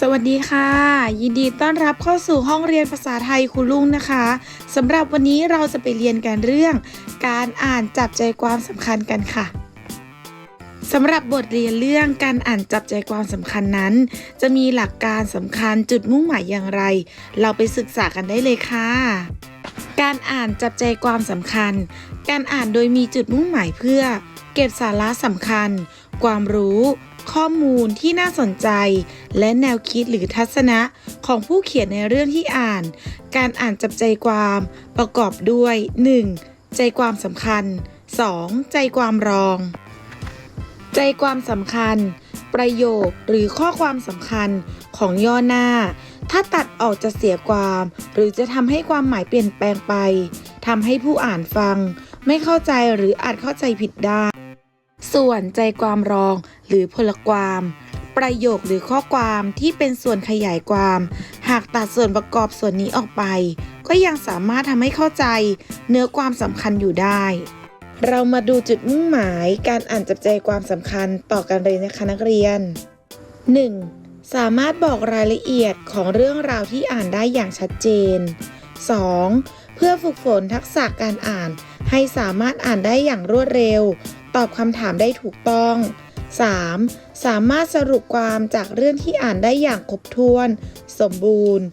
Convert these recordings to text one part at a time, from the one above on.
สวัสดีค่ะ ยินดีต้อนรับเข้าสู่ห้องเรียนภาษาไทยครูลุงนะคะสำหรับวันนี้เราจะไปเรียนกันเรื่อง การอ่านจับใจความสำคัญกันค่ะสำหรับบทเรียนเรื่องการอ่านจับใจความสำคัญนั้น จะมีหลักการสำคัญจุดมุ่งหมายอย่างไร เราไปศึกษากันได้เลยค่ะ การอ่านจับใจความสำคัญ การอ่านโดยมีจุดมุ่งหมายเพื่อ เก็บสาระสำคัญ ความรู้ ข้อมูลที่น่าสนใจ และแนวคิดหรือทัศนะของผู้เขียนในเรื่องที่อ่าน การอ่านจับใจความประกอบด้วย 1. ใจความสำคัญ 2. ใจความรอง ใจความสำคัญ ประโยคหรือข้อความสำคัญของย่อหน้า ถ้าตัดออกจะเสียความ หรือจะทำให้ความหมายเปลี่ยนแปลงไปทำให้ผู้อ่านฟัง ไม่เข้าใจหรืออาจเข้าใจผิดได้ ส่วนใจความรองหรือพลความ ประโยคหรือข้อความที่เป็นส่วนขยายความ หากตัดส่วนประกอบส่วนนี้ออกไป ก็ยังสามารถทำให้เข้าใจ เนื้อความสำคัญอยู่ได้ เรามาดูจุดมุ่งหมาย การอ่านจับใจความสำคัญต่อกันเลยนะคะนักเรียน 1. สามารถบอกรายละเอียดของเรื่องราวที่อ่านได้อย่างชัดเจน 2. เพื่อฝึกฝนทักษะการอ่านให้สามารถอ่านได้อย่างรวดเร็ว ตอบคำถามได้ถูกต้อง 3. สามารถสรุปความจากเรื่องที่อ่านได้อย่างครบถ้วน สมบูรณ์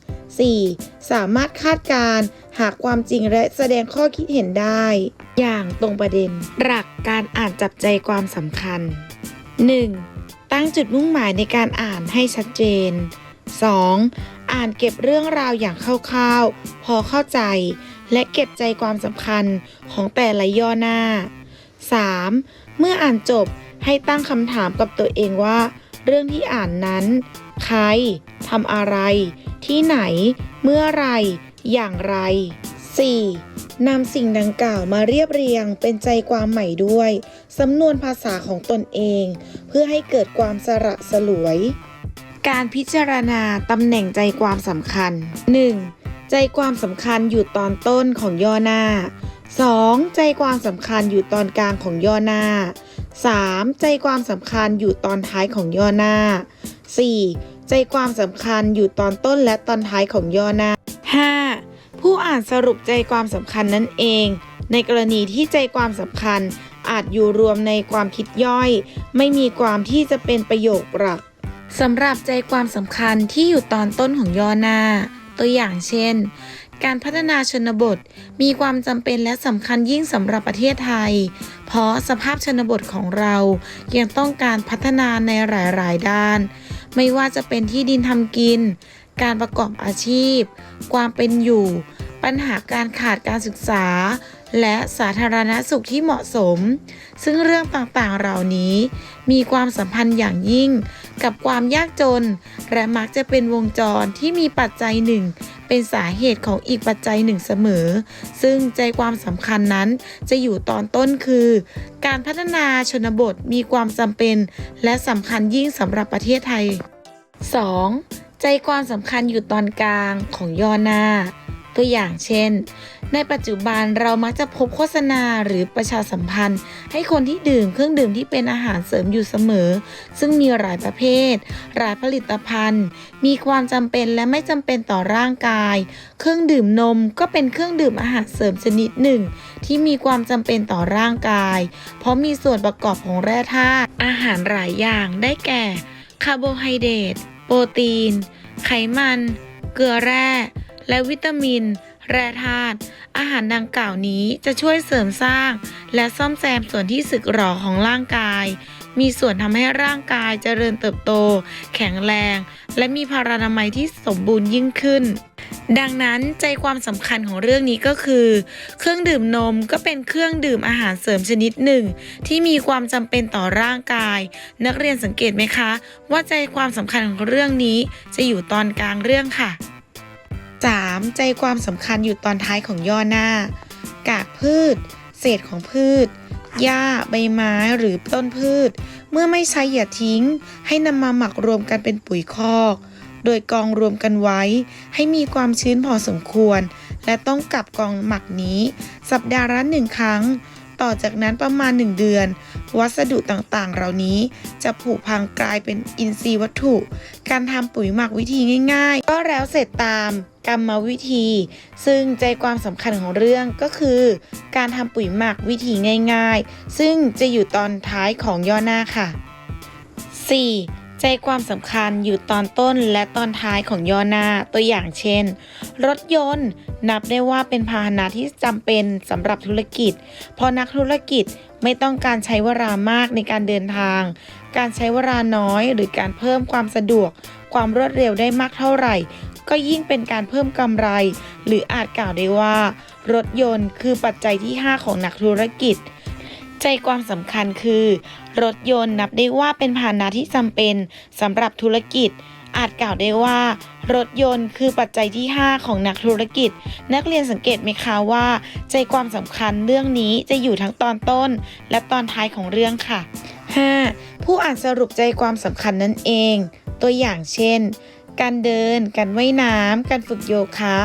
4. สามารถคาดการณ์หากความจริงและแสดงข้อคิดเห็นได้ อย่างตรงประเด็น หลักการอ่านจับใจความสำคัญ 1. ตั้งจุดมุ่งหมายในการอ่านให้ชัดเจน 2. อ่านเก็บเรื่องราวอย่างคร่าวๆ พอเข้าใจ และเก็บใจความสำคัญของแต่ละย่อหน้า 3. เมื่ออ่านจบให้ตั้งคำถามกับตัวเองว่า เรื่องที่อ่านนั้น ใครทำอะไร ที่ไหน เมื่อไร อย่างไร 4. นำสิ่งดังกล่าวมาเรียบเรียงเป็นใจความใหม่ด้วย สำนวนภาษาของตนเอง เพื่อให้เกิดความสระสลวย การพิจารณาตำแหน่งใจความสำคัญ 1. ใจความสำคัญอยู่ตอนต้นของย่อหน้า 2. ใจความสำคัญอยู่ตอนกลางของย่อหน้า 3. ใจความสำคัญอยู่ตอนท้ายของย่อหน้า 4. ใจความสำคัญอยู่ตอนต้นและตอนท้ายของย่อหน้า 5. ผู้อ่านสรุปใจความสำคัญนั่นเอง ในกรณีที่ใจความสำคัญอาจอยู่รวมในความคิดย่อย ไม่มีความที่จะเป็นประโยคหลักสำหรับใจความสำคัญที่อยู่ตอนต้นของย่อหน้า ตัวอย่างเช่น การพัฒนาชนบท มีความจำเป็นและสำคัญยิ่งสำหรับประเทศไทย เพราะสภาพชนบทของเรายังต้องการพัฒนาในหลาย ๆ ด้าน ไม่ว่าจะเป็นที่ดินทำกิน การประกอบอาชีพ ความเป็นอยู่ ปัญหาการขาดการศึกษา และสาธารณสุขที่เหมาะสม ซึ่งเรื่องต่างๆเหล่านี้ มีความสัมพันธ์อย่างยิ่ง กับความยากจน และมักจะเป็นวงจรที่มีปัจจัยหนึ่ง เป็นสาเหตุของอีกปัจจัยหนึ่งเสมอ ซึ่งใจความสำคัญนั้นจะอยู่ตอนต้นคือ การพัฒนาชนบทมีความจำเป็น และสำคัญยิ่งสำหรับประเทศไทย 2. ใจความสำคัญอยู่ตอนกลางของย่อหน้า ตัวอย่างเช่น ในปัจจุบันเรามักจะพบโฆษณาหรือประชาสัมพันธ์ ให้คนที่ดื่มเครื่องดื่มที่เป็นอาหารเสริมอยู่เสมอ ซึ่งมีหลายประเภท หลายผลิตภัณฑ์ มีความจำเป็นและไม่จำเป็นต่อร่างกาย เครื่องดื่มนมก็เป็นเครื่องดื่มอาหารเสริมชนิดหนึ่ง ที่มีความจำเป็นต่อร่างกาย เพราะมีส่วนประกอบของแร่ธาตุอาหารหลายอย่างได้แก่คาร์โบไฮเดรตโปรตีน ไขมัน เกลือแร่ และวิตามิน แร่ธาตุอาหารดังกล่าวนี้จะช่วยเสริมสร้าง และซ่อมแซมส่วนที่สึกหรอของร่างกาย มีส่วนทำให้ร่างกายเจริญเติบโต แข็งแรง และมีพารานามัยที่สมบูรณ์ยิ่งขึ้นดังนั้นใจความสำคัญของเรื่องนี้ก็คือ เครื่องดื่มนมก็เป็นเครื่องดื่มอาหารเสริมชนิดหนึ่ง ที่มีความจำเป็นต่อร่างกาย นักเรียนสังเกตไหมคะ ว่าใจความสำคัญของเรื่องนี้จะอยู่ตอนกลางเรื่องค่ะ 3. ใจความสำคัญอยู่ตอนท้ายของย่อหน้า กากพืช เศษของพืช หญ้า ใบไม้ หรือต้นพืช เมื่อไม่ใช้อย่าทิ้ง ให้นำมาหมักรวมกันเป็นปุ๋ยคอก โดยกองรวมกันไว้ ให้มีความชื้นพอสมควร และต้องกลับกองหมักนี้ สัปดาห์ละหนึ่งครั้ง ต่อจากนั้นประมาณ 1 เดือน วัสดุต่างๆ เหล่านี้จะผุพังกลายเป็นอินทรีย์วัตถุ การทำปุ๋ยหมักวิธีง่าย ๆ ก็แล้วเสร็จตาม กรรมวิธี ซึ่งใจความสำคัญของเรื่องก็คือ การทำปุ๋ยหมักวิธีง่ายๆ ซึ่งจะอยู่ตอนท้ายของย่อหน้าค่ะ 4. ใจความสำคัญอยู่ตอนต้นและตอนท้ายของย่อหน้าตัวอย่างเช่น รถยนต์ นับได้ว่าเป็นพาหนะที่จำเป็นสำหรับธุรกิจ เพราะนักธุรกิจไม่ต้องการใช้เวลามากในการเดินทาง การใช้เวลาน้อยหรือการเพิ่มความสะดวก ความรวดเร็วได้มากเท่าไหร่ ก็ยิ่งเป็นการเพิ่มกำไร หรืออาจกล่าวได้ว่า รถยนต์คือปัจจัยที่ 5 ของนักธุรกิจ ใจความสำคัญคือ รถยนต์นับได้ว่าเป็นพาหนะที่จำเป็นสำหรับธุรกิจ อาจกล่าวได้ว่า รถยนต์คือปัจจัยที่ 5 ของนักธุรกิจ นักเรียนสังเกตไหมคะว่า ใจความสำคัญเรื่องนี้จะอยู่ทั้งตอนต้น และตอนท้ายของเรื่องค่ะ 5. ผู้อ่านสรุปใจความสำคัญนั่นเอง ตัวอย่างเช่น การเดิน การว่ายน้ำ การฝึกโยคะ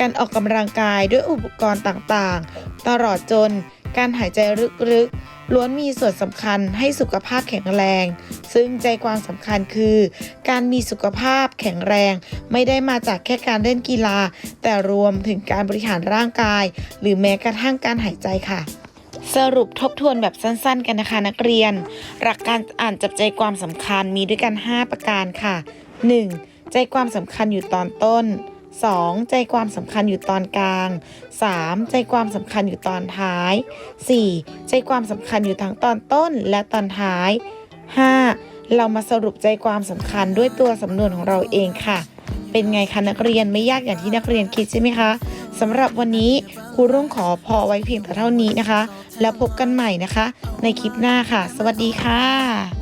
การออกกำลังกายด้วยอุปกรณ์ต่างๆ ตลอดจนการหายใจลึกๆ ล้วนมีส่วนสำคัญให้สุขภาพแข็งแรง ซึ่งใจความสำคัญคือ การมีสุขภาพแข็งแรง ไม่ได้มาจากแค่การเล่นกีฬา แต่รวมถึงการบริหารร่างกาย หรือแม้กระทั่งการหายใจค่ะสรุปทบทวนแบบสั้นๆ กันนะคะนักเรียน หลักการอ่านจับใจความสำคัญมีด้วยกัน 5 ประการค่ะ 1. ใจความสำคัญอยู่ตอนต้น 2. ใจความสำคัญอยู่ตอนกลาง 3. ใจความสำคัญอยู่ตอนท้าย 4. ใจความสำคัญอยู่ทั้งตอนต้นและตอนท้าย 5. เรามาสรุปใจความสำคัญด้วยตัวสำนวนของเราเองค่ะ เป็นไงคะนักเรียนไม่ยากอย่างที่นักเรียนคิดใช่ไหมคะสำหรับวันนี้ครูรุ่งขอพอไว้เพียงแต่เท่านี้นะคะ แล้วพบกันใหม่นะคะ ในคลิปหน้าค่ะ สวัสดีค่ะ